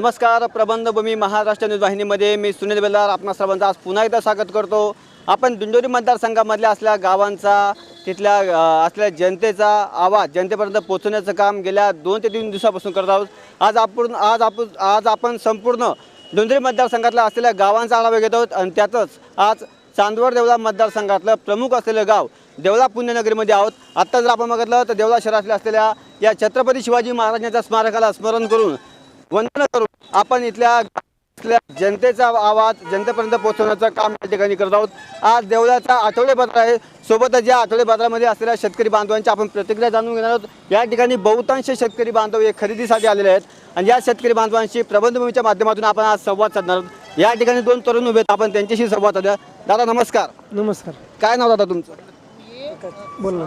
नमस्कार प्रबंधभूमी महाराष्ट्र न्यूज वाहिनीमध्ये मी सुनील बेलार आपणा सर्वांचं आज पुन्हा एकदा स्वागत करतो. आपण दिंडोरी मतदारसंघामधल्या असलेल्या गावांचा तिथल्या असलेल्या जनतेचा आवाज जनतेपर्यंत पोहोचवण्याचं काम गेल्या दोन ते तीन दिवसापासून करत आहोत. आज आपण आज आपण आज आपण संपूर्ण दिंडोरी मतदारसंघातल्या असलेल्या गावांचा आढावा घेत आहोत आणि त्यातच आज चांदवड देवळा मतदारसंघातलं प्रमुख असलेलं गाव देवळा पुण्यनगरीमध्ये आहोत. आत्ता जर आपण बघितलं तर देवळा शहरातल्या असलेल्या या छत्रपती शिवाजी महाराजांच्या स्मारकाला स्मरण करून वंदन करून आपण इथल्या जनतेचा आवाज जनतेपर्यंत पोहोचवण्याचं काम या ठिकाणी करत आहोत. आज देवळाचा आठवडे पत्र आहे. सोबतच या आठवडे पत्रामध्ये असलेल्या शेतकरी बांधवांची आपण प्रतिक्रिया जाणून घेणार आहोत. या ठिकाणी बहुतांश शेतकरी बांधव हे खरेदीसाठी आलेले आहेत. आणि या शेतकरी बांधवांशी प्रबंधभूमीच्या माध्यमातून आपण आज संवाद साधणार आहोत. या ठिकाणी दोन तरुण उभे आहेत. आपण त्यांच्याशी संवाद साधूया. दादा नमस्कार. नमस्कार. काय नाव दादा तुमचं? बोल.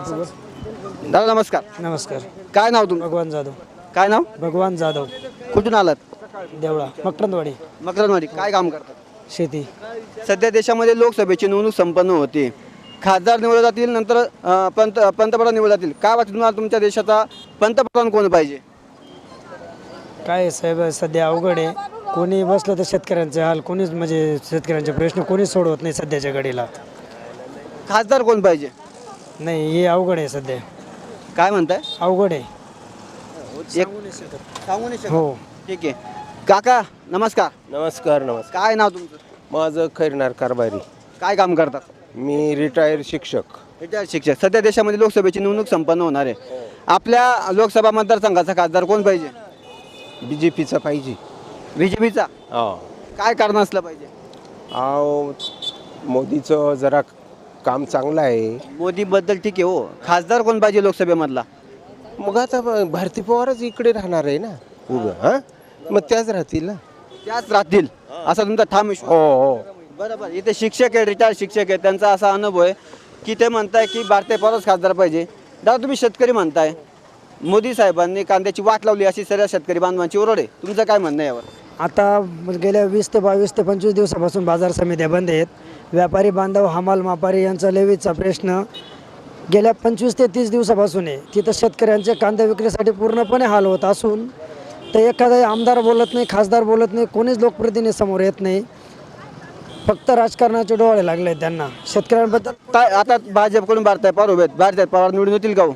दादा नमस्कार. नमस्कार. काय नाव तुमचं? भगवान जाधव. काय नाव? भगवान जाधव. कुठून आलात? देवळा मकरंदवाडी. मकरनवाडी काय काम करतात? शेती. सध्या देशामध्ये लोकसभेची निवडणूक संपन्न होती. खासदार निवडले जातील नंतर अं, पंत पंतप्रधान निवडले जातील. काय वाटतं तुम्हाला तुमच्या देशाचा पंतप्रधान कोण पाहिजे? काय साहेब सध्या अवघड आहे. कोणी बसलं तर शेतकऱ्यांचे हाल कोणीच म्हणजे शेतकऱ्यांचे प्रश्न कोणीच सोडवत नाही सध्याच्या घडीला. खासदार कोण पाहिजे? नाही हे अवघड आहे सध्या. काय म्हणताय? अवघड आहे. एक सांगू नाही शकत. हो. ठीक आहे. काका नमस्कार. नमस्कार नमस्कार. काय नाव तुमचं? माझं खैरनार कारभारी. काय काम करतात? मी रिटायर शिक्षक. रिटायर शिक्षक. सध्या देशामध्ये लोकसभेची निवडणूक संपन्न होणार आहे. आपल्या लोकसभा मतदारसंघाचा खासदार कोण पाहिजे? बी जे पीचा पाहिजे. बी जे पीचा हा. काय कारण असलं पाहिजे? अहो मोदीचं जरा काम चांगलं आहे. मोदीबद्दल ठीक आहे हो. खासदार कोण पाहिजे लोकसभेमधला? मग आता भारती पवारच इकडे राहणार आहे ना. उभं हां? मग त्याच राहतील ना? त्याच राहतील. असा तुमचा ठाम विश्वास. हो हो. बरोबर. इथे शिक्षक आहे रिटायर्ड शिक्षक आहे त्यांचा असा अनुभव आहे की ते म्हणताय की भारतीय परच खासदार पाहिजे. दादा तुम्ही शेतकरी म्हणताय. मोदी साहेबांनी कांद्याची वाट लावली अशी सर्व शेतकरी बांधवांची ओरड आहे. तुमचं काय म्हणणं आहे यावर? आता गेल्या वीस ते बावीस ते पंचवीस दिवसापासून बाजार समित्या बंद आहेत. व्यापारी बांधव हमाल मापारी यांचा लेवीचा प्रश्न गेल्या पंचवीस ते तीस दिवसापासून आहे. तिथं शेतकऱ्यांचे कांदा विक्रीसाठी पूर्णपणे हाल होत असून तर एखादा आमदार बोलत नाही खासदार बोलत नाही कोणीच लोकप्रतिनिधी समोर येत नाही. फक्त राजकारणाचे डोळे लागले आहेत त्यांना. शेतकऱ्यांबद्दल काय आता भाजपकडून भारताय पवार उभे आहेत. भारताय पवार निवडून येतील का हो?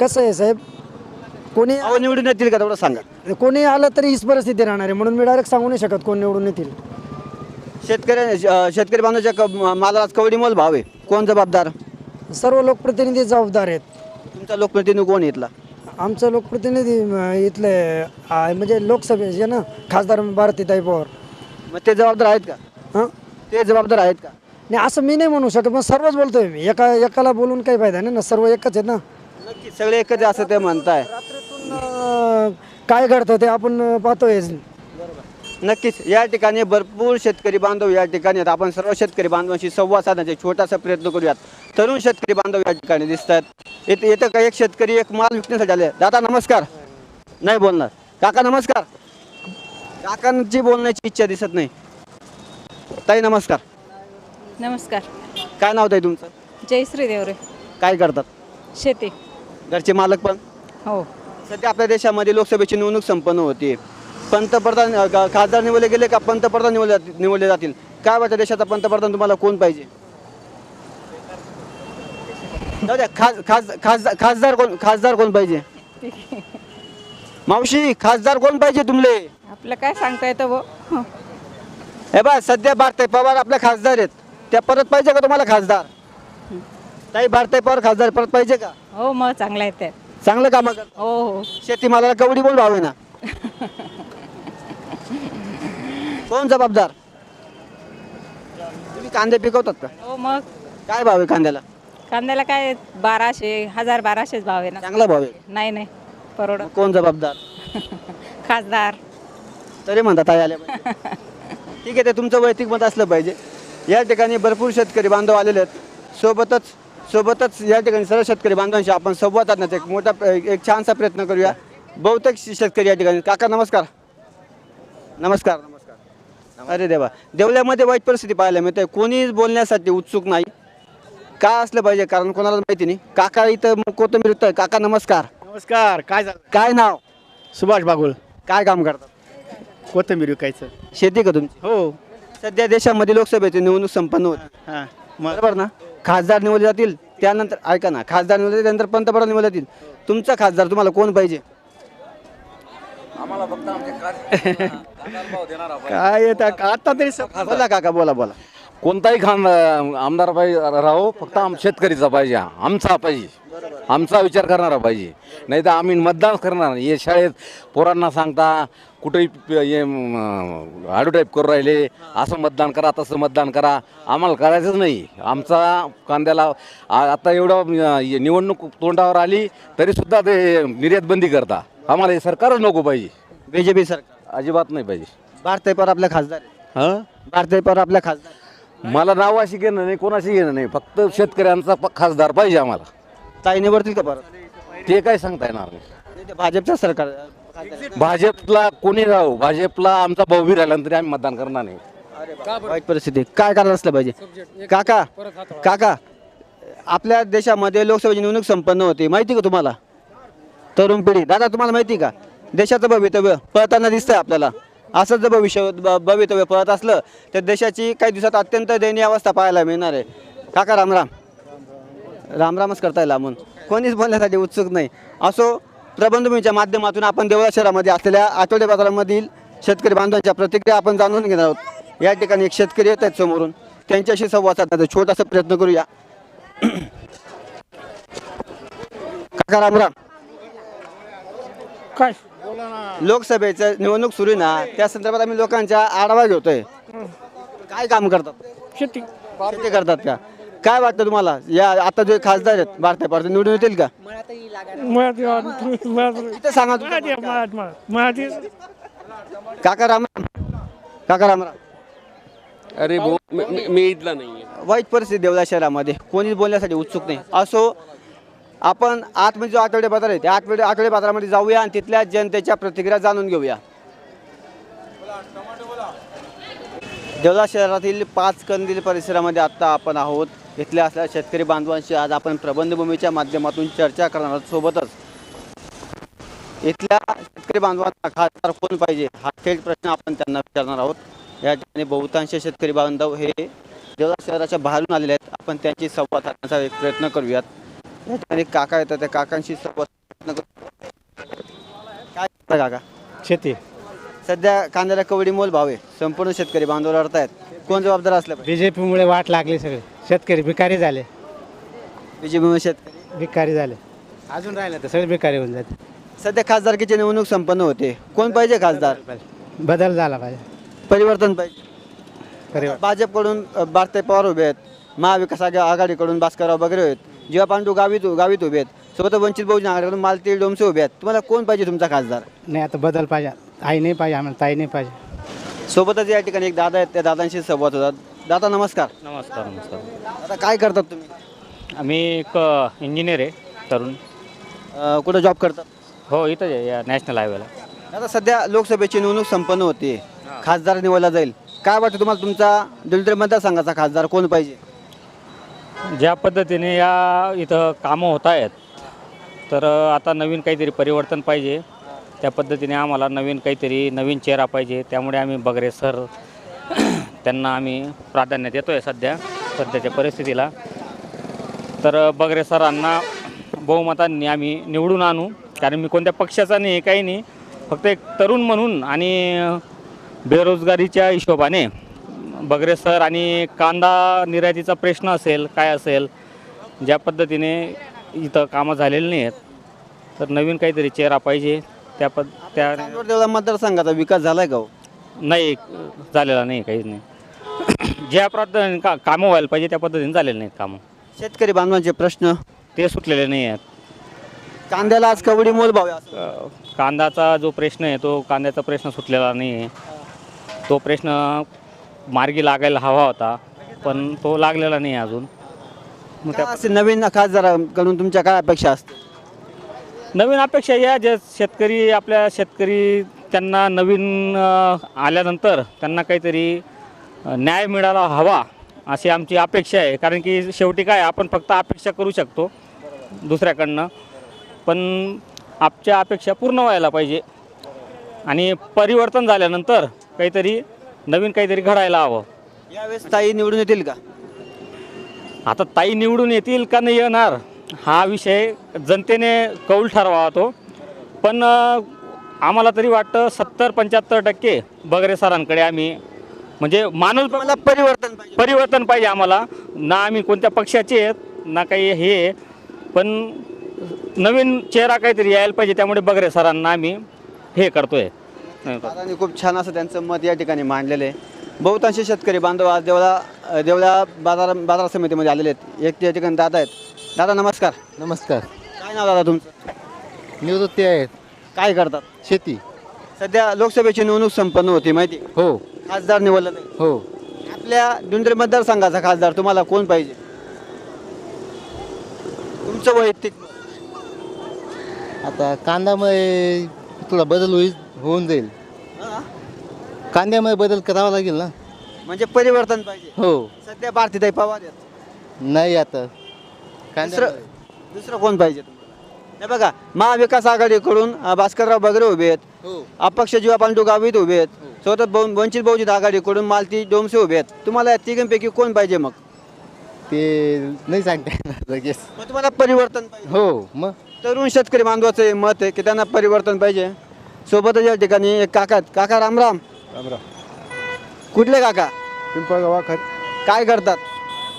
कसं आहे साहेब? कोणी अहो निवडून येतील का तेवढं सांगा. कोणी आलं तरी हीच परिस्थिती राहणार आहे. म्हणून मी डायरेक्ट सांगू नाही शकत कोण निवडून येतील. शेतकरी अं, शेतकरी बांधवाच्या क- मालाला कवडी मोल भाव आहे. कोण जबाबदार सर्व लोकप्रतिनिधी जबाबदार आहेत. तुमचा लोकप्रतिनिधी कोण येतला आमचं लोकप्रतिनिधी इथले आ, म्हणजे लोकसभेचे ना खासदार भारतीताई पवार. मग ते जबाबदार आहेत का? हां? ते जबाबदार आहेत का? नाही असं मी नाही म्हणू शकत पण सर्वच बोलतोय मी. एका एकाला बोलून काही फायदा नाही ना सर्व एकच आहेत ना. नक्की सगळे एकच आहे असं ते म्हणताय. अं, काय घडतं ते आपण पाहतोय. नक्कीच या ठिकाणी भरपूर शेतकरी बांधव या ठिकाणी आहेत. आपण सर्व शेतकरी बांधवांशी संवाद साधण्याचा छोटासा प्रयत्न करूयात. तरुण शेतकरी बांधव या ठिकाणी दिसत आहेत इथे येतं काही एक शेतकरी एक माल विकण्यासाठी आले. दादा नमस्कार. नाही बोलणार. काका नमस्कार. काकांची बोलण्याची इच्छा दिसत नाही. ताई नमस्कार. नमस्कार. काय नाव ताई तुमचं? जयश्री देवरे. काय करतात? शेती. घरचे मालक पण? हो. सध्या आपल्या देशामध्ये लोकसभेची निवडणूक संपन्न होती पंतप्रधान खासदार निवडले गेले का पंतप्रधान निवडले जातील- निवडले जातील? काय वाटतं देशाचा पंतप्रधान तुम्हाला कोण पाहिजे? जाऊ द्या खास खास खासदार खासदार कोण खासदार कोण पाहिजे? मावशी खासदार कोण पाहिजे तुमले? आपलं काय सांगता येतं वो हे बा सध्या भारताई पवार आपल्या खासदार आहेत. त्या परत पाहिजे का तुम्हाला खासदार? ताई भारताई पवार खासदार परत पाहिजे का? हो मग चांगलं आहे ते. चांगलं कामं हो हो. शेतीमालाला कवडी बोल भाव आहे ना. कोण जबाबदार? तुम्ही कांदे पिकवतात का? हो मग? काय भाव आहे कांद्याला? कांद्याला काय बाराशे हजार बाराशेच भाव आहे ना. चांगला भाव आहे. नाही नाही. परवडत. कोण जबाबदार? खासदार. तरी म्हणतात ताई आल्या पाहिजे. ठीक आहे ते तुमचं वैयक्तिक मत असलं पाहिजे. या ठिकाणी भरपूर शेतकरी बांधव आलेले आहेत. सोबतच सोबतच या ठिकाणी सर्व शेतकरी बांधवांशी आपण संवाद साधण्याचा एक मोठा एक छानसा प्रयत्न करूया. बहुतेक शेतकरी या ठिकाणी काका नमस्कार. नमस्कार. अरे देवा. देवल्यामध्ये वाईट परिस्थिती पाहायला मिळते. कोणीच बोलण्यासाठी उत्सुक नाही. काय असलं पाहिजे? कारण कोणाला माहिती नाही. काका इथं कोथंबीर विकतोय काका नमस्कार. नमस्कार. काय झालं? काय नाव? सुभाष बागुल. काय काम करतात कोथिंबीर विकायचं. शेती का तुमची? हो. सध्या देशामध्ये लोकसभेची निवडणूक संपन्न होत. हां. मग? बरोबर ना? खासदार निवडले जातील. त्यानंतर ऐका ना खासदार निवडले त्यानंतर पंतप्रधान निवडले जातील. तुमचा खासदार तुम्हाला कोण पाहिजे? काय येतं? आता तरी बोला काका बोला बोला. कोणताही खान आमदार पाहिजे राहो फक्त आम शेतकरीचा पाहिजे आमचा पाहिजे. आमचा विचार करणारा पाहिजे. नाही तर आम्ही मतदान करणार. नाही. हे शाळेत पोरांना सांगता कुठेही प- हे ॲडव्हर्टाईप करू राहिले असं मतदान करा तसं मतदान करा. आम्हाला करायचंच नाही. आमचा कांद्याला आता एवढं निवडणूक तोंडावर आली तरीसुद्धा ते निर्यात बंदी करता. आम्हाला हे सरकारच नको पाहिजे. बीजेपी सरकार. अजिबात नाही पाहिजे. भारतीय पर आपल्या खासदार. हां? भारतीय पर आपल्या खासदार मला नावाशी घेणं नाही कोणाशी घेणं नाही. फक्त शेतकऱ्यांचा प- खासदार पाहिजे आम्हाला. ताई निवडतील का परत? ते काय सांगता येणार नाही. नाही, ते भाजपचं सरकार. भाजपला कोणी राहू? भाजपला आमचा भाऊ बी राहिला तरी आम्ही मतदान करणार नाही. वाईट परिस्थिती काय करायला असलं पाहिजे? काका काका आपल्या देशामध्ये लोकसभेची निवडणूक संपन्न होती. माहिती का तुम्हाला? तरुण पिढी. दादा तुम्हाला माहिती का? देशाचं भवितव्य पळताना दिसतंय आपल्याला. असंच जर भविष्य ब- भवितव्य पळत असलं तर देशाची काही दिवसात अत्यंत दयनीय अवस्था पाहायला मिळणार आहे. काका रामराम रामरामच करताय लांबून. कोणीच बोलण्यासाठी उत्सुक नाही. असो प्रबंधभूमीच्या माध्यमातून आपण देवळा शहरामध्ये असलेल्या आठवडे बाजारामधील शेतकरी बांधवांच्या प्रतिक्रिया आपण जाणून घेणार आहोत. या ठिकाणी एक शेतकरी येत आहेत समोरून. त्यांच्याशी संवाद साधण्याचा छोटासा प्रयत्न करूया. काका रामराम काय? लोकसभेचं निवडणूक सुरू आहे ना त्या संदर्भात आम्ही लोकांच्या आढावा घेतोय. काय काम करतात? शेती. शेती करतात का? काय वाटतं तुम्हाला? या आता जे खासदार आहेत भारतीय पार्टी निवडून येतील का? इथे सांगा. काका रामराम. काका रामराम. अरे भाऊ मी- मी- मी इथला नाही वाईट परिस्थिती देवला शहरामध्ये. कोणीच बोलण्यासाठी उत्सुक नाही. असो आपण आतमध्ये म्हणजे जो आठवडे बाजार आहे त्या आठवडे आठवडे बाजारामध्ये जाऊया आणि तिथल्या जनतेच्या प्रतिक्रिया जाणून घेऊया. देवला शहरातील पाच कंदील परिसरामध्ये आत्ता आपण आहोत. इथल्या असलेल्या शेतकरी बांधवांशी आज आपण प्रबंधभूमीच्या माध्यमातून चर्चा करणार आहोत. सोबतच इथल्या शेतकरी बांधवांना खासदार कोण पाहिजे हा थेट प्रश्न आपण त्यांना विचारणार आहोत. या ठिकाणी बहुतांश शेतकरी बांधव हे देवळा शहराच्या बाहेरून आलेले आहेत. आपण त्यांची संवाद साधण्याचा एक प्रयत्न करूयात. ठिकाणी काका येतात त्या काकांशी संवाद काय करता काका? शेती. सध्या कांद्याला कवडी मोल भाव आहे. संपूर्ण शेतकरी बांधव लढतायत कोण जबाबदार असलं पाहिजे? बीजेपीमुळे वाट लागली सगळे. शेतकरी भिकारी झाले. बीजेपी शेतकरी? भिकारी झाले. अजून राहिले तर सगळे भिकारी होऊन जाते सध्या खासदारकीची निवडणूक संपन्न होते. कोण पाहिजे खासदार? बदल झाला पाहिजे. परिवर्तन पाहिजे. भाजपकडून अ, भारतीय पवार उभे आहेत. महाविकास आघा- आघाडीकडून भास्करराव वगैरे आहेत जीवा पांडू गावीत गावीत उभे आहेत सोबत वंचित बहुजन आघाडीकडून मालती डोमसे उभे आहेत. तुम्हाला कोण पाहिजे तुमचा खासदार? नाही आता बदल पाहिजे. आई नाही पाहिजे आम्हाला ताई नाही पाहिजे. सोबतच या ठिकाणी एक दादा आहेत त्या दादांशी संवाद होतात. दादा नमस्कार. नमस्कार नमस्कार. आता काय करतात तुम्ही? आम्ही एक इंजिनियर आहे तरुण. अ, कुठं जॉब करतात? हो इथंच आहे या नॅशनल हायवेला आता सध्या लोकसभेची निवडणूक संपन्न होते खासदार निवडला जाईल. काय वाटतं तुम्हाला तुमचा दिलदर मतदारसंघाचा खासदार कोण पाहिजे? ज्या पद्धतीने या इथं कामं होत आहेत तर आता नवीन काहीतरी परिवर्तन पाहिजे. त्या पद्धतीने आम्हाला नवीन काहीतरी नवीन चेहरा पाहिजे. त्यामुळे आम्ही बगरे सर त्यांना आम्ही प्राधान्य देतो आहे सध्या सध्याच्या परिस्थितीला. तर बगरे सरांना बहुमतांनी आम्ही निवडून आणू. कारण मी कोणत्या पक्षाचा नाही काही नाही. फक्त एक तरुण म्हणून आणि बेरोजगारीच्या हिशोबाने बगरे सर आणि कांदा निर्यातीचा प्रश्न असेल काय असेल ज्या पद्धतीने इथं कामं झालेली नाही आहेत तर नवीन काहीतरी चेहरा पाहिजे. त्या पद त्या मतदारसंघाचा विकास झालाय का हो? नाही झालेला नाही काहीच नाही. ज्या पद्धतीने का कामं व्हायला पाहिजे त्या पद्धतीने झालेलं नाहीत कामं. शेतकरी बांधवांचे प्रश्न? ते सुटलेले नाही आहेत कांद्याला आज कवडी मोल भाव आहे असं. अ, कांद्याचा जो प्रश्न आहे तो कांद्याचा प्रश्न सुटलेला नाही आहे तो प्रश्न मार्गी लागायला हवा होता पण तो लागलेला नाही अजून. मग त्या असे नवीन खासदाराकडून तुमच्या काय अपेक्षा असते नवीन अपेक्षा या जे शेतकरी आपल्या शेतकरी त्यांना नवीन अ, आल्यानंतर त्यांना काहीतरी अ, न्याय मिळाला हवा अशी आमची अपेक्षा आहे. कारण की शेवटी काय आपण फक्त अपेक्षा करू शकतो दुसऱ्याकडनं. पण आमच्या अपेक्षा पूर्ण व्हायला पाहिजे. आणि परिवर्तन झाल्यानंतर काहीतरी नवीन काहीतरी घडायला हवं. यावेळेस ताई निवडून येतील का? आता ताई निवडून येतील का नाही येणार हा विषय जनतेने कौल ठरवावा तो. पण अ, आम्हाला तरी वाटतं सत्तर पंच्याहत्तर टक्के बगरे सरांकडे आम्ही म्हणजे माणूस मला परिवर्तन पाहिजे. परिवर्तन पाहिजे आम्हाला. ना आम्ही कोणत्या पक्षाचे आहेत ना काही हे आहे. पण नवीन चेहरा काहीतरी यायला पाहिजे त्यामुळे बगरे सरांना आम्ही हे करतोय. दादांनी खूप छान असं त्यांचं मत या ठिकाणी मांडलेलं आहे. बहुतांश शेतकरी बांधव आज देवळा देवळा बाजार बाजार समितीमध्ये आलेले आहेत. एक त्या ठिकाणी दादा आहेत. दादा नमस्कार. नमस्कार. काय नाव दादा तुमचं? निवृत्ती आहेत. काय करतात? शेती. सध्या लोकसभेची निवडणूक संपन्न होती माहिती? हो. खासदार निवडला नाही. हो. आपल्या दुंडरे मतदारसंघाचा खासदार तुम्हाला कोण पाहिजे? तुमचं वैयक्तिक. आता कांद्यामुळे थोडा बदल होईल. होऊन जाईल. हा? कांद्यामुळे बदल करावा लागेल ना? म्हणजे परिवर्तन पाहिजे. हो. सध्या भारतीताई पवार आहेत. नाही आता. दुसरं दुसरं कोण पाहिजे तुम्हाला? हे बघा महाविकास आघाडीकडून अं, भास्करराव बगरे उभे आहेत. हो. अपक्ष जीवा पांडू गावित उभे आहेत. स्वतः बहु- वंचित बहुजन आघाडीकडून मालती डोमसे उभे आहेत. तुम्हाला या तिघांपैकी कोण पाहिजे मग? ते नाही सांगता येणार लगेच. मग तुम्हाला परिवर्तन पाहिजे. हो मग? तरुण शेतकरी बांधवाचं हे मत आहे की त्यांना परिवर्तन पाहिजे? सोबतच या ठिकाणी एक काका आहेत. काका रामराम. रामराम. कुठले काका? पिंपळगावा खत काय करतात?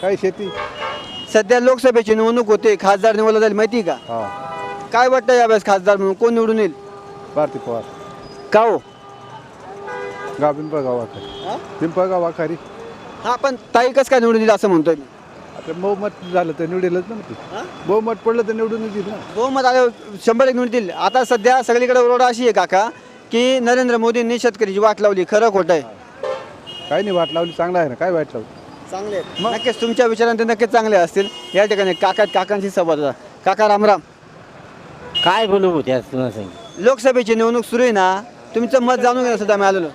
काय शेती? सध्या लोकसभेची निवडणूक होते. खासदार निवडला जाईल माहिती आहे का? हा. काय वाटतं यावेळेस खासदार म्हणून? कोण निवडून येईल? भारती पवार. का हो? गाव पिंपळगावा खरी पिंपळगावा खरी हा पण ताई कसं काय निवडून येईल असं म्हणतोय मी? बहुमत झालं तर निवडेलच ना ती बहुमत पडलं तर निवडून येईल ना. बहुमत आलं शंभर एक निवडतील. आता सध्या सगळीकडे ओरड अशी आहे काका की नरेंद्र मोदींनी शेतकरीची वाट लावली खरं खोटं आहे. काय नाही वाट लावली चांगला आहे ना काय वाट लावली? चांगले नक्कीच तुमच्या विचारांत ते नक्कीच चांगले असतील. या ठिकाणी काका काकांशी संवाद होता काका रामराम काय बोलू त्या सांग लोकसभेची निवडणूक सुरू आहे ना तुमचं मत जाणून घेण्यासाठी आम्ही आलेलो.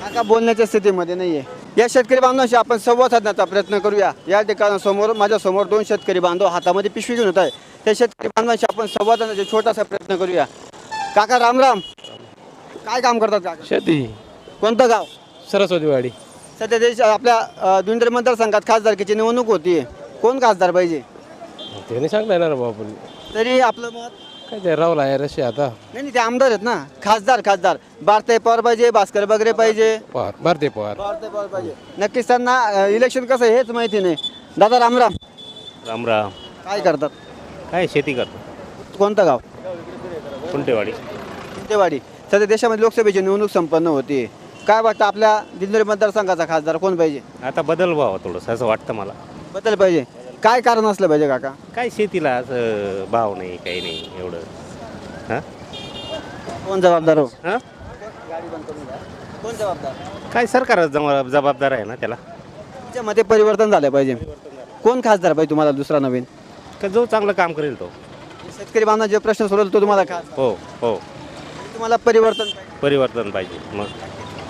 काका बोलण्याच्या स्थितीमध्ये नाही आहे या शेतकरी बांधवांशी आपण संवाद साधण्याचा प्रयत्न करूया. या ठिकाणी समोर माझ्यासमोर दोन शेतकरी बांधव हातामध्ये पिशवी घेऊन होत आहे त्या शेतकरी बांधवांशी आपण संवाद साधण्याचा छोटासा प्रयत्न करूया. काका रामराम काय काम करतात काका? शेती. कोणतं गाव? सरस्वतीवाडी. सध्या देश आपल्या दुंडरे मतदारसंघात खासदारकीची निवडणूक होती कोण खासदार पाहिजे? ते नाही सांगता येणार बाबा आपण. तरी आपलं मत काय ते राहुल आहे रशी आता? नाही नाही ते आमदार आहेत ना. खासदार खासदार. भारताई पवार पाहिजे भास्कर बगरे पाहिजे. पवार भारतीय पवार. भारताई पवार पाहिजे. नक्कीच त्यांना अ, इलेक्शन कसं आहे हेच माहिती नाही. दादा रामराम राम. राम काय करतात? काय शेती करतो कोणतं गाव? कुंटेवाडी. चिंतेवाडी सध्या देशामध्ये लोकसभेची निवडणूक संपन्न होती. काय वाटतं आपल्या दिंडोरी मतदारसंघाचा खासदार कोण पाहिजे? आता बदल व्हावा थोडंसं असं वाटतं मला. बदल पाहिजे. काय कारण असलं पाहिजे काका? काय शेतीला असं भाव नाही काही नाही एवढं. हां? कोण जबाबदार हो? हां? कोण जबाबदार काय सरकार जमा जबाबदार आहे ना त्याला? त्याच्यामध्ये परिवर्तन झालं पाहिजे. कोण खासदार पाहिजे तुम्हाला दुसरा नवीन? का जो चांगलं काम करेल तो. शेतकरी बांधव जे प्रश्न सोडवला तो तुम्हाला खास. हो हो. तुम्हाला परिवर्तन पाहिजे. परिवर्तन पाहिजे मग.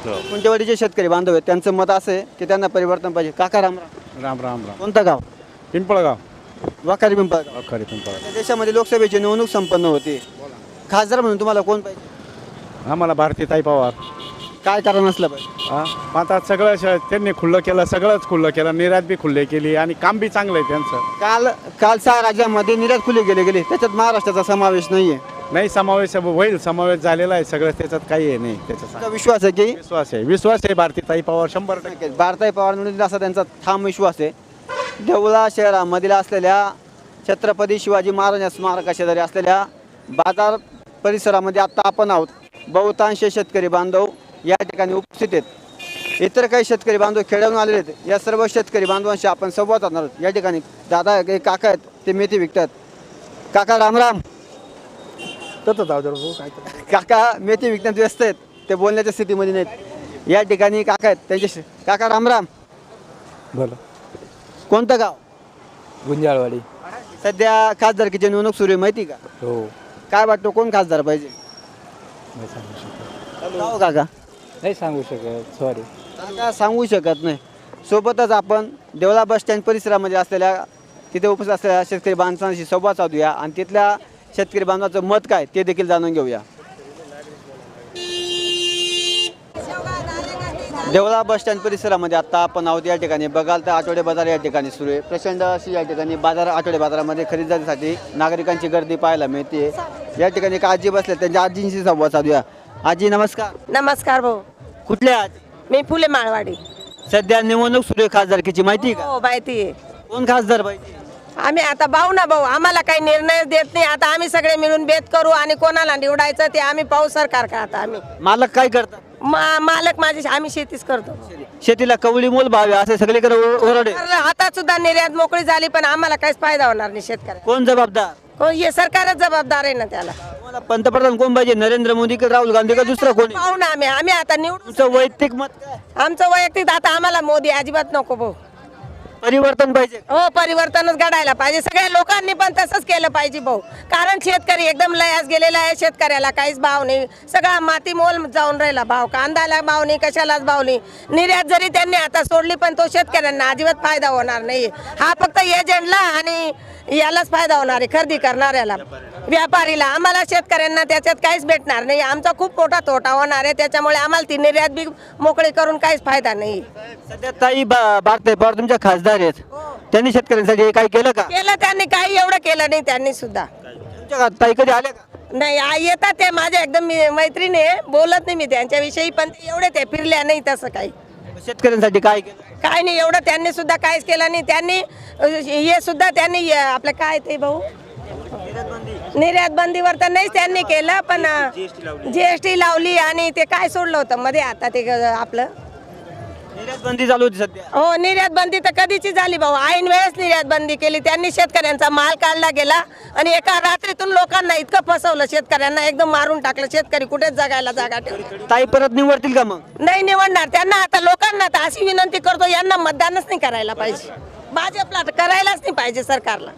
हो. कुंटेवाडीचे शेतकरी बांधव आहेत त्यांचं मत असं आहे की त्यांना परिवर्तन पाहिजे. काका रामराम राम राम राम. कोणतं गाव? पिंपळगाव. वाकारी पिंपळगाव. खरी पिंपळगाव. देशामध्ये लोकसभेची निवडणूक संपन्न होती. खासदार म्हणून तुम्हाला कोण पाहिजे? आम्हाला भारती ताई पवार. काय कारण असलं पाहिजे? हा? मग आता सगळं श- त्यांनी खुल्लं केलं सगळंच खुल्लं केलं. निर्यात बी खुल्ले केली आणि काम बी चांगलं आहे त्यांचं. काल काल सहा राज्यामध्ये निर्यात खुले गेले गेले. त्याच्यात महाराष्ट्राचा समावेश नाहीये. नाही समावेश होईल. समावेश झालेला आहे. सगळं त्याच्यात काही आहे नाही. त्याचा तुमचा विश्वास आहे की? विश्वास आहे. विश्वास आहे भारती ताई पवार शंभर टक्के. भारताई पवार निवडून असा त्यांचा ठाम विश्वास आहे. देवळा शहरामधील असलेल्या छत्रपती शिवाजी महाराज स्मारका शेजारी असलेल्या बाजार परिसरामध्ये आत्ता आपण आहोत. बहुतांश शेतकरी बांधव या ठिकाणी उपस्थित आहेत. इतर काही शेतकरी बांधव खेड्यावरून आलेले आहेत. या सर्व शेतकरी बांधवांशी आपण संवाद साधणार आहोत. या ठिकाणी दादा काही काका आहेत. ते मेथी विकतात. काका रामराम. काका मेथी विकण्यात व्यस्त आहेत. ते बोलण्याच्या स्थितीमध्ये नाहीत. या ठिकाणी काका आहेत. त्यांच्याशी काका रामराम बोला. कोणतं गाव? गुंजाळवाडी. सध्या खासदारकीची निवडणूक सुरू आहे माहिती का? हो. काय वाटतं कोण खासदार पाहिजे? नाही सांगू शकत. का हो काका. नाही सांगू शकत सॉरी काका सांगू शकत नाही. सोबतच आपण देवळा बस स्टँड परिसरामध्ये असलेल्या तिथे उपस्थित असलेल्या शेतकरी बांधवांशी संवाद साधूया आणि तिथल्या शेतकरी बांधवाचं मत काय ते देखील जाणून घेऊया. देवळा बस स्टँड परिसरामध्ये आता आपण आहोत. या ठिकाणी बघाल तर आठवडे बाजार या ठिकाणी सुरू आहे. प्रचंड अशी या ठिकाणी बाजार आठवडे बाजारामध्ये खरेदीसाठी नागरिकांची गर्दी पाहायला मिळते या ठिकाणी एक आजी बसले त्यांच्या आजींशी संवाद साधूया. आजी नमस्कार. नमस्कार भाऊ. कुठल्या आजी? मी फुले माळवाडी. सध्या निवडणूक सुरू आहे खासदारकीची माहिती आहे का? हो माहिती आहे. कोण खासदार पाहिजे आम्ही आता भाऊ ना भाऊ आम्हाला काही निर्णय देत नाही. आता आम्ही सगळे मिळून बेत करू आणि कोणाला निवडायचं ते आम्ही पाहू सरकार का आता आम्ही. मालक काय करतात? मा मालक माझी आम्ही शेतीच करतो. शेतीला कवळी मोल भाव असे सगळीकडे ओ- ओरडे. तर आता सुद्धा निर्यात मोकळी झाली पण आम्हाला काहीच फायदा होणार नाही शेतकऱ्या कोण जबाबदार? कोण हे सरकारच जबाबदार आहे ना त्याला. तुम्हाला पंतप्रधान कोण पाहिजे? नरेंद्र मोदी का राहुल गांधी का दुसरा कोणी? पाहू ना आम्ही. आम्ही आता निवडू तुमचं वैयक्तिक मत काय? आमचं वैयक्तिक आता आम्हाला मोदी अजिबात नको भाऊ. परिवर्तन पाहिजे. हो परिवर्तनच घडायला पाहिजे. सगळ्या लोकांनी पण तसंच केलं पाहिजे भाऊ. कारण शेतकरी एकदम लयास गेलेला आहे शेतकऱ्याला. काहीच भाव नाही. सगळा माती मोल जाऊन राहिला भाव. कांद्याला भाव नाही कशालाच भाव नाही. निर्यात जरी त्यांनी आता सोडली पण तो शेतकऱ्यांना अजिबात फायदा होणार नाही हा फक्त एजंटला आणि यालाच फायदा होणार आहे खरेदी करणाऱ्याला. व्यापारीला. आम्हाला शेतकऱ्यांना त्याच्यात काहीच भेटणार नाही. आमचा खूप मोठा तोटा होणार आहे. त्याच्यामुळे आम्हाला ती निर्यात बी मोकळी करून काहीच फायदा नाही. सध्या ताई बा- पवार तुमच्या खासदार आहेत. त्यांनी शेतकऱ्यांसाठी काही केलं का? केलं त्यांनी काही एवढं केलं नाही त्यांनी सुद्धा. तुमच्या ताई कधी आल्या का? नाही आ- येतात ते माझ्या एकदम मी- मैत्रीण आहे बोलत नाही मी त्यांच्याविषयी पण ते एवढे ते फिरल्या नाही तसं काही. शेतकऱ्यांसाठी काय केलं? काय नाही एवढं त्यांनी सुद्धा काहीच केलं नाही. त्यांनी अ, हे सुद्धा त्यांनी अ, आपलं काय ते भाऊ? निर्यात बंदीवर तर नाहीच त्यांनी केलं पण जीएसटी लावली आणि ते काय सोडलं होतं मध्ये आता ते अ, आपलं? निर्यात बंदी चालू होती सध्या. हो निर्यात बंदी तर कधीची झाली भाऊ? ऐन वेळेस निर्यात बंदी केली. त्यांनी शेतकऱ्यांचा माल काढला गेला आणि एका रात्रीतून लोकांना इतकं फसवलं. शेतकऱ्यांना एकदम मारून टाकलं. शेतकरी कुठेच जगायला जागा ठेवली ताई परत निवडतील का मग? नाही निवडणार. त्यांना आता लोकांना तर अशी विनंती करतो यांना मतदानच नाही करायला पाहिजे. भाजपला तर करायलाच नाही पाहिजे सरकारला.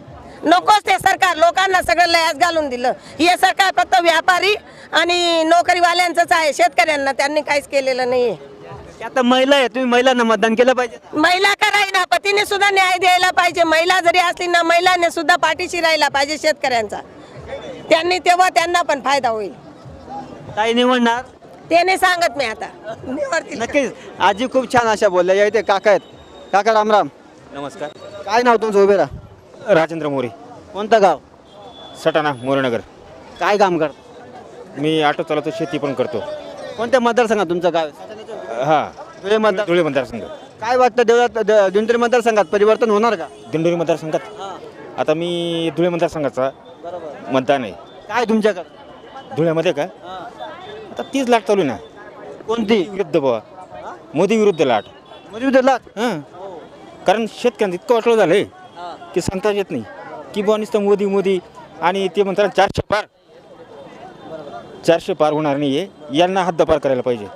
नकोच ते सरकार. लोकांना सगळं लयास घालून दिलं. हे सरकार फक्त व्यापारी आणि नोकरीवाल्यांचंच आहे. शेतकऱ्यांना त्यांनी काहीच केलेलं नाहीये. आता महिला आहे तुम्ही महिलांना मतदान केलं पाहिजे. महिला कराय ना पतीने सुद्धा न्याय द्यायला पाहिजे. महिला जरी असली ना महिलाने सुद्धा पाठीशी राहायला पाहिजे शेतकऱ्यांचा. त्यांनी तेव्हा त्यांना पण फायदा होईल. ताई निवडणार? ते नाही सांगत मी आता. निवडतील. नक्कीच. आजी खूप छान अशा बोलल्या. या इथे काका आहेत. काका रामराम. नमस्कार. काय नाव तुमचं? उभे राहा. राजेंद्र मोरे. कोणतं गाव? सटाणा मोरेनगर. काय काम करत? मी ऑटो चालवतो शेती पण करतो. कोणत्या मतदारसंघात तुमचं गाव आहे? हा. धुळे मतदार धुळे मतदारसंघ. काय वाटतं देवळात द- दिंडोरी मतदारसंघात परिवर्तन होणार का? दिंडोरी मतदारसंघात? आता मी धुळे मतदारसंघाचा मतदान आहे. काय तुमच्याकडे? धुळ्यामध्ये का? आता तीच लाट चालू आहे ना. कोणती? विरुद्ध बाबा मोदी विरुद्ध लाट. मोदी विरोधात हां. कारण शेतकऱ्यांचं इतकं वाटलं झालं आहे की सांगता येत नाही. की बुवा नुसतं मोदी मोदी आणि ते म्हणतात चारशे पार. चारशे पार होणार नाही आहे यांना हद्दपार करायला पाहिजे.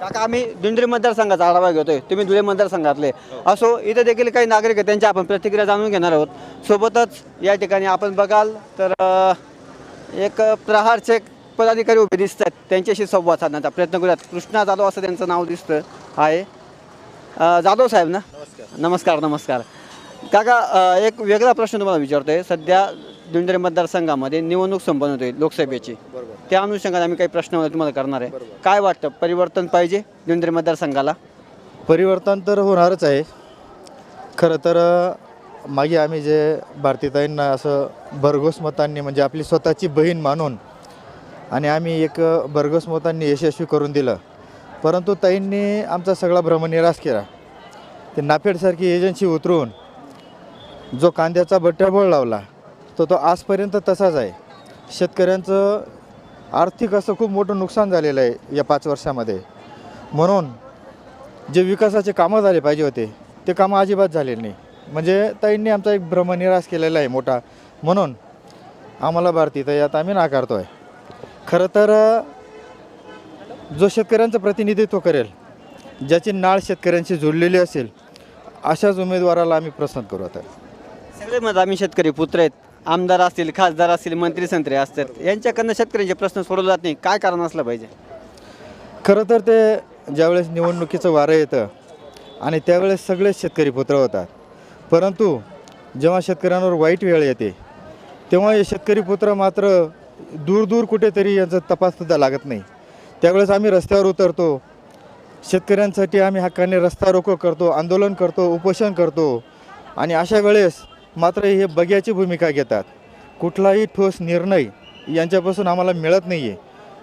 काका आम्ही दिंडोरी मतदारसंघाचा आढावा घेतोय. तुम्ही धुळे मतदारसंघातले. असो इथे देखील काही नागरिक आहेत त्यांच्या आपण प्रतिक्रिया जाणून घेणार आहोत. सोबतच या ठिकाणी आपण बघाल तर एक प्रहारचे पदाधिकारी उभे दिसत आहेत. त्यांच्याशी संवाद साधण्याचा प्रयत्न करूयात. कृष्णा जाधव असं त्यांचं नाव दिसतं. आहे जाधव साहेब ना? नमस्कार नमस्कार. काका अ, एक वेगळा प्रश्न तुम्हाला विचारतोय. सध्या दिंडोरी मतदारसंघामध्ये निवडणूक संपन्न होते लोकसभेची. त्या अनुषंगाने आम्ही काही प्रश्न तुम्हाला करणार आहे. काय वाटतं परिवर्तन पाहिजे दिंडोरी मतदारसंघाला? परिवर्तन तर होणारच आहे. खरं तर अ, मागे आम्ही जे भारतीताईंना असं भरघोस मतांनी म्हणजे आपली स्वतःची बहीण मानून आणि आम्ही एक अ, भरघोस मतांनी यशस्वी करून दिलं. परंतु ताईंनी आमचा सगळा भ्रमनिराश केला. ते नाफेडसारखी एजन्सी उतरून जो कांद्याचा बट्ट्याबोळ लावला तर तो आजपर्यंत तसाच आहे. शेतकऱ्यांचं आर्थिक असं खूप मोठं नुकसान झालेलं आहे या पाच वर्षामध्ये. म्हणून जे विकासाचे कामं झाले पाहिजे होते ते कामं अजिबात झालेले नाही. म्हणजे ताईंनी आमचा एक भ्रमनिराश केलेला आहे मोठा. म्हणून आम्हाला भारती तर यात आम्ही नाकारतो आहे खरं तर जो शेतकऱ्यांचं प्रतिनिधित्व करेल ज्याची नाळ शेतकऱ्यांशी जुळलेली असेल अशाच उमेदवाराला आम्ही पसंत करू आता. सगळे मत आम्ही शेतकरी पुत्र आहेत. आमदार असतील खासदार असतील मंत्री संत्री असतात यांच्याकडनं शेतकऱ्यांचे प्रश्न सोडवले जात नाही. काय कारण असलं पाहिजे? खरं तर ते ज्यावेळेस निवडणुकीचं वारं येतं आणि त्यावेळेस सगळेच शेतकरी पुत्र होतात. परंतु जेव्हा शेतकऱ्यांवर वाईट वेळ येते तेव्हा हे शेतकरी पुत्र मात्र दूर दूर कुठेतरी यांचा तपाससुद्धा लागत नाही. त्यावेळेस आम्ही रस्त्यावर उतरतो शेतकऱ्यांसाठी आम्ही हक्काने रस्ता रोको करतो आंदोलन करतो उपोषण करतो आणि अशा वेळेस मात्र हे बग्याची भूमिका घेतात. कुठलाही ठोस निर्णय यांच्यापासून आम्हाला मिळत नाही आहे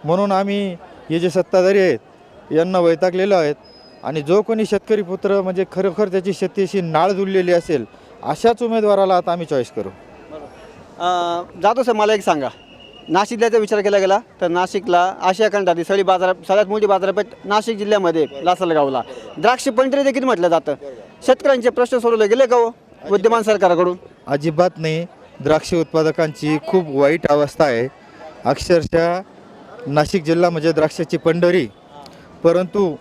म्हणून आम्ही हे जे सत्ताधारी आहेत यांना वैतागलेलो आहेत आणि जो कोणी शेतकरी पुत्र म्हणजे खरोखर त्याची शेतीशी नाळ जुळलेली असेल अशाच उमेदवाराला आता आम्ही चॉईस करू. जातो सर मला एक सांगा. नाशिक विचार केला गेला तर नाशिकला आशिया खंडातील सगळी बाजार सगळ्यात मोठी बाजारपेठ नाशिक जिल्ह्यामध्ये लासलगावला. द्राक्ष पंढरी देखील म्हटलं जातं. शेतकऱ्यांचे प्रश्न सोडवले गेले का हो? विद्यमान सरकारकडून? अजिबात नाही. द्राक्ष उत्पादकांची खूप वाईट अवस्था आहे. अक्षरशः नाशिक जिल्हा म्हणजे द्राक्षाची पंढरी. परंतु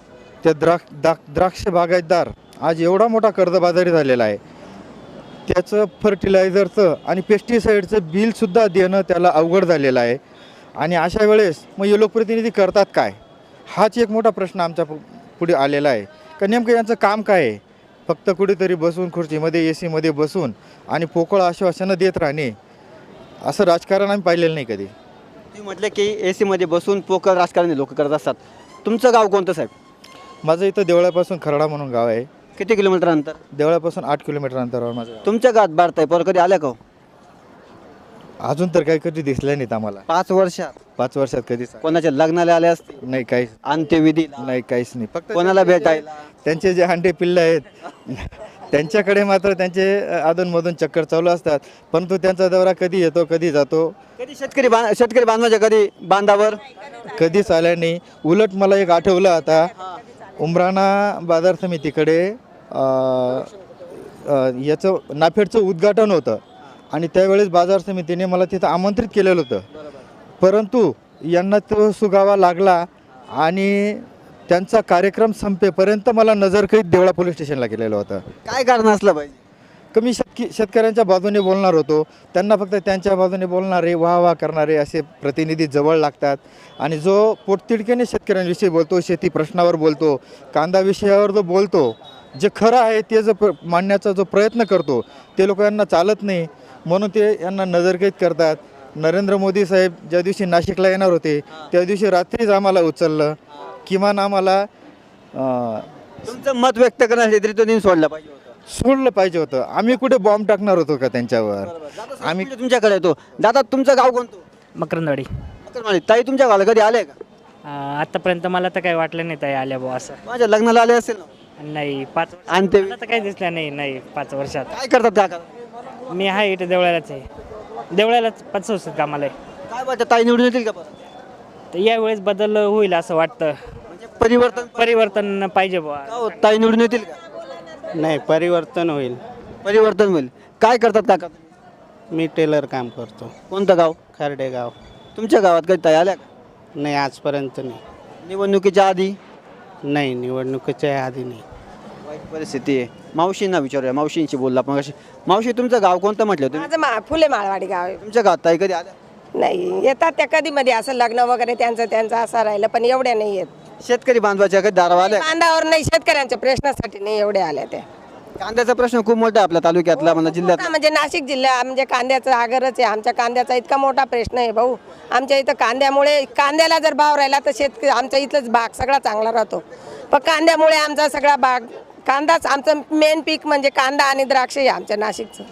त्या द्राक्ष दाक द्राक्ष बागायतदार आज एवढा मोठा कर्जबाजारी झालेला आहे. त्याचं फर्टिलायझरचं आणि पेस्टिसाईडचं बिलसुद्धा देणं त्याला अवघड झालेलं आहे. आणि अशा वेळेस मग हे लोकप्रतिनिधी करतात काय? हाच एक मोठा प्रश्न आमच्या पुढे आलेला आहे. का नेमकं यांचं काम काय आहे? फक्त कुठेतरी बसून खुर्चीमध्ये ए सीमध्ये बसून आणि पोकळ आश्वासनं देत राहणे. असं राजकारण आम्ही पाहिलेलं नाही कधी. तुम्ही म्हटले की ए सीमध्ये बसून पोकर राजकारणी लोक करत असतात. तुमचं गाव कोणतं साहेब? माझं इथं देवळापासून खरडा म्हणून गाव आहे. किती किलोमीटर अंतर? देवळापासून आठ किलोमीटर अंतरावर माझं. तुमच्या गावात बारताय पर कधी आल्या का हो? अजून तर काही कधी दिसलं नाहीत आम्हाला. पाच वर्षात. पाच वर्षात कधीच. कोणाच्या लग्नाला आले असते? नाही काहीच. अंत्यविधी नाही काहीच नाही. फक्त कोणाला भेटायला? त्यांचे जे अंडे पिल्ले आहेत त्यांच्याकडे मात्र त्यांचे अधूनमधून चक्कर चालू असतात. परंतु त्यांचा दौरा कधी येतो कधी जातो? कधी शेतकरी बां शेतकरी बांधवाच्या कधी बांधावर? कधीच आल्या नाही. उलट मला एक आठवलं आता. उमराणा बाजार समितीकडे अ, अ, याचं नाफेडचं उद्घाटन होतं. आणि त्यावेळेस बाजार समितीने मला तिथं आमंत्रित केलेलं होतं. परंतु यांना तो सुगावा लागला आणि त्यांचा कार्यक्रम संपेपर्यंत मला नजरकैद देवळा पोलीस स्टेशनला केलेलं होतं. काय कारण असलं पाहिजे? कमी शेतकी शेतकऱ्यांच्या बाजूने बोलणार होतो. त्यांना फक्त त्यांच्या बाजूने बोलणारे वाह वाह करणारे असे प्रतिनिधी जवळ लागतात. आणि जो पोटतिडकीने शेतकऱ्यांविषयी बोलतो शेती प्रश्नावर बोलतो कांदा विषयावर जो बोलतो जे खरं आहे ते जो मांडण्याचा जो प्रयत्न करतो ते लोक यांना चालत नाही. म्हणून ते यांना नजरकैद करतात. नरेंद्र मोदी साहेब ज्या दिवशी नाशिकला येणार होते त्या दिवशी रात्रीच आम्हाला उचललं. किमान आम्हाला अं, तुमचं मत व्यक्त करण्यासाठी तरी तो दिन सोडला पाहिजे होता. सोडलं पाहिजे होतं. आम्ही कुठे बॉम्ब टाकणार होतो का त्यांच्यावर? आम्ही तुमच्याकडे येतो? दादा तुमचं गाव कोणतं? मकरंदवाडी. अक्कलवाडी. ताई तुमच्या गावाला कधी आले का? आतापर्यंत मला तर काही वाटलं नाही ताई आल्या भाऊ असं. माझ्या लग्नाला आले असेल ना? नाही पाच वर्ष आणि ते मला तर काही दिसलं नाही नाही पाच वर्षात. काय करतात काका? मी आहे इथे देवळ्यालाच आहे. देवळ्यालाच पाच वर्षात कामाला आहे. काय वाटतं ताई निवडून येतील का परत? तर यावेळेस बदल होईल असं वाटतं. म्हणजे परिवर्तन परिवर्तन पाहिजे बुवा. का हो, ताई निवडून येतील का? नाही परिवर्तन होईल. परिवर्तन होईल. काय करतात काका? मी टेलर काम करतो. कोणतं गाव? खारडेगाव तुमच्या गावात कधी ताई आल्या का? नाही आजपर्यंत नाही. निवडणुकीच्या आधी? नाही निवडणुकीच्या आधी नाही. वाईट परिस्थिती आहे. मावशींना विचारूया मावशींशी बोलला आपण कशी. मावशी तुमचं गाव कोणतं म्हटलं तुम्ही? माझं मा फुले माळवाडी गाव आहे. तुमच्या गावात ताई कधी आल्या? नाही येतात त्या कधी मध्ये असं लग्न वगैरे त्यांचं त्यांचं असं राहिलं पण एवढ्या नाही येत. शेतकरी बांधवाच्या कधी दारावर आल्या? बांधावर नाही शेतकऱ्यांच्या प्रश्नासाठी नाही एवढे आल्या त्या. कांद्याचा प्रश्न खूप मोठा आहे आपल्या तालुक्यातला म्हणा जिल्ह्यात. मोठा म्हणजे नाशिक जिल्हा म्हणजे कांद्याचा आगरच आहे आमच्या कांद्याचा इतका मोठा प्रश्न आहे भाऊ. आमच्या इथं कांद्यामुळे कांद्याला जर भाव राहिला तर शेतकरी आमच्या इथलंच बाग सगळा चांगला राहतो. पण कांद्यामुळे आमचा सगळा बाग कांदाच आमचं मेन पीक म्हणजे कांदा आणि द्राक्ष आहे आमच्या नाशिकचं.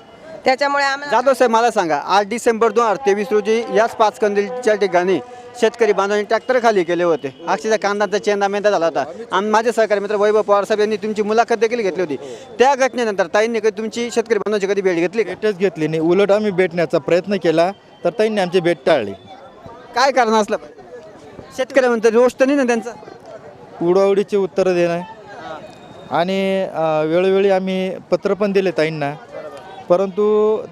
त्याच्यामुळे आम्हाला जाधव साहेब मला सांगा आठ डिसेंबर दोन हजार तेवीस रोजी याच पाच कंदीलच्या ठिकाणी शेतकरी बांधवांनी ट्रॅक्टर खाली केले होते. अक्षरशः कांद्याचा चेंदा मेंदा झाला होता. आणि माझे सहकारी मित्र वैभव पवार साहेब यांनी तुमची मुलाखत देखील घेतली होती. त्या घटनेनंतर ताईंनी कधी तुमची शेतकरी बांधवांची कधी भेट घेतली का? भेटच घेतली नाही. उलट आम्ही भेटण्याचा प्रयत्न केला तर त्यांनी आमची भेट टाळली. काय कारण असलं? शेतकरी म्हणतात रोष तर नाही ना त्यांचा? उडवडीची उत्तरं देणं. आणि वेळोवेळी आम्ही पत्र पण दिले ताईंना. परंतु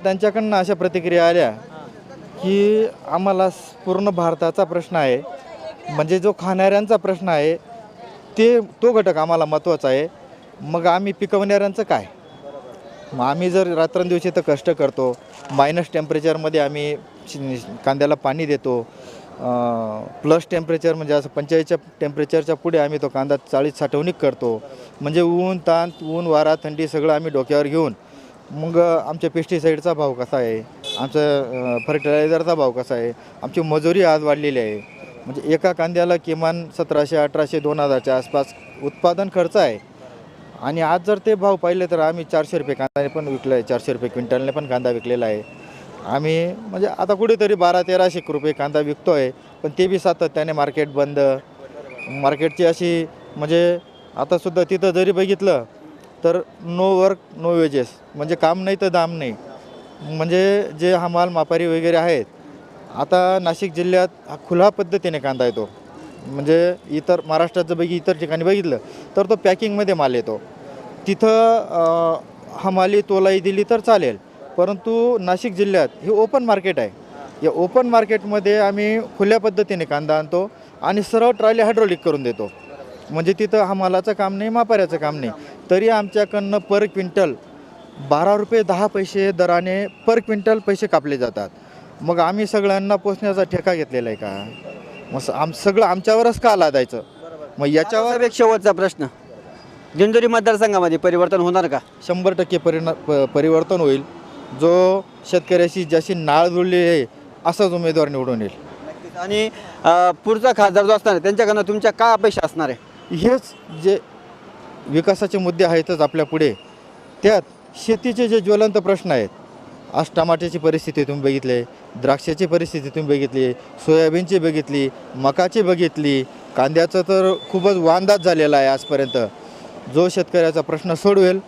त्यांच्याकडनं अशा प्रतिक्रिया आल्या की आम्हाला पूर्ण भारताचा प्रश्न आहे. म्हणजे जो खाणाऱ्यांचा प्रश्न आहे ते तो घटक आम्हाला महत्त्वाचा आहे. मग आम्ही पिकवणाऱ्यांचं काय? मग आम्ही जर रात्रंदिवशी तर कष्ट करतो मायनस टेम्परेचरमध्ये आम्ही कांद्याला पाणी देतो प्लस टेम्परेचर म्हणजे असं पंचेचाळीसच्या टेम्परेचरच्या पुढे आम्ही तो कांदा चाळीस साठवणूक करतो. म्हणजे ऊन ताण ऊन वारा थंडी सगळं आम्ही डोक्यावर घेऊन मग आमच्या पेस्टिसाईडचा भाव कसा आहे? आमचं फर्टिलायझरचा भाव कसा आहे? आमची मजुरी आज वाढलेली आहे. म्हणजे एका कांद्याला किमान सतराशे अठराशे दोन हजारच्या आसपास उत्पादन खर्च आहे. आणि आज जर ते भाव पाहिले तर आम्ही चारशे रुपये कांदाने पण विकलं आहे चारशे रुपये क्विंटलने पण कांदा विकलेला आहे. आम्ही म्हणजे आता कुठेतरी बारा तेराशे रुपये कांदा विकतो आहे पण ते बी सातत्याने मार्केट बंद. मार्केटची अशी म्हणजे आतासुद्धा तिथं जरी बघितलं तर नो वर्क नो वेजेस म्हणजे काम नाही तर दाम नाही. म्हणजे जे हमाल मापारी वगैरे आहेत आता नाशिक जिल्ह्यात हा खुला पद्धतीने कांदा येतो. म्हणजे इतर महाराष्ट्रात बघी इतर ठिकाणी बघितलं तर तो पॅकिंगमध्ये माल येतो. तिथं हमाली तोलाई दिली तर चालेल. परंतु नाशिक जिल्ह्यात हे ओपन मार्केट आहे. या ओपन मार्केटमध्ये आम्ही खुल्या पद्धतीने कांदा आणतो आणि सरळ ट्रॉली हायड्रोलिक करून देतो. म्हणजे तिथं हमालाचं काम नाही मापाऱ्याचं काम नाही. तरी आमच्याकडनं पर क्विंटल बारा रुपये दहा पैसे दराने पर क्विंटल पैसे कापले जातात. मग आम्ही सगळ्यांना पोचण्याचा ठेका घेतलेला आहे का? मग आम सगळं आमच्यावरच का लादायचं? मग याच्यावर याच्यावर एक शेवटचा प्रश्न. दिंडोरी मतदारसंघामध्ये परिवर्तन होणार का? शंभर टक्के परिणा प परिवर्तन होईल. जो शेतकऱ्याशी जशी नाळ जुळली आहे असाच उमेदवार निवडून येईल. आणि अ, पुढचा खासदार जो असणार आहे त्यांच्याकडनं तुमच्या काय अपेक्षा असणार आहे? हेच जे विकासाचे मुद्दे आहेतच आपल्या पुढे. त्यात शेतीचे जे ज्वलंत प्रश्न आहेत आज टमाट्याची परिस्थिती तुम्ही बघितली द्राक्षाची परिस्थिती तुम्ही बघितली सोयाबीनची बघितली मकाची बघितली कांद्याचं तर खूपच वांदाच झालेला आहे आजपर्यंत. जो शेतकऱ्याचा प्रश्न सोडवेल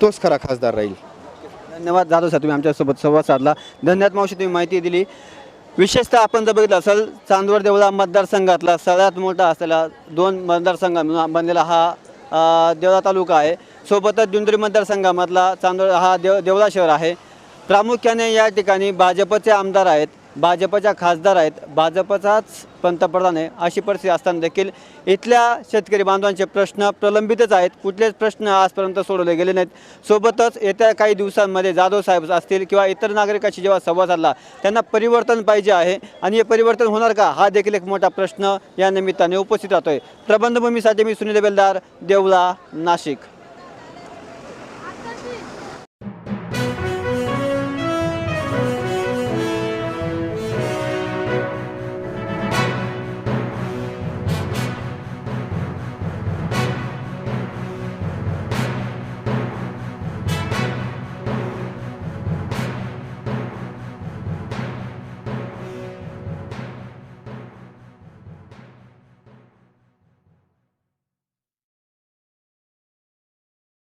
तोच खरा खासदार राहील. धन्यवाद जाधव सर तुम्ही आमच्यासोबत संवाद साधला. धन्यवाद मावशी तुम्ही माहिती दिली. विशेषतः आपण जर बघितलं असेल चांदवड देवळा मतदारसंघातला सगळ्यात मोठा असलेला दोन मतदारसंघ बनलेला हा देवळा तालुका आहे. सोबतच जुंदरी मतदारसंघामधला चांदवड हा देव देवळा शहर आहे. प्रामुख्याने या ठिकाणी भाजपचे आमदार आहेत. भाजपच्या खासदार आहेत. भाजपचाच पंतप्रधान आहे अशी परिस्थिती असताना देखील इथल्या शेतकरी बांधवांचे प्रश्न प्रलंबितच आहेत. कुठलेच प्रश्न आजपर्यंत सोडवले गेले नाहीत. सोबतच येत्या काही दिवसांमध्ये जाधव साहेब असतील किंवा इतर नागरिकांशी जेव्हा संवाद साधला त्यांना परिवर्तन पाहिजे आहे. आणि हे परिवर्तन होणार का? हा देखील एक मोठा प्रश्न या निमित्ताने उपस्थित राहतोय. प्रबंधभूमीसाठी मी सुनील बेलदार देवळा नाशिक.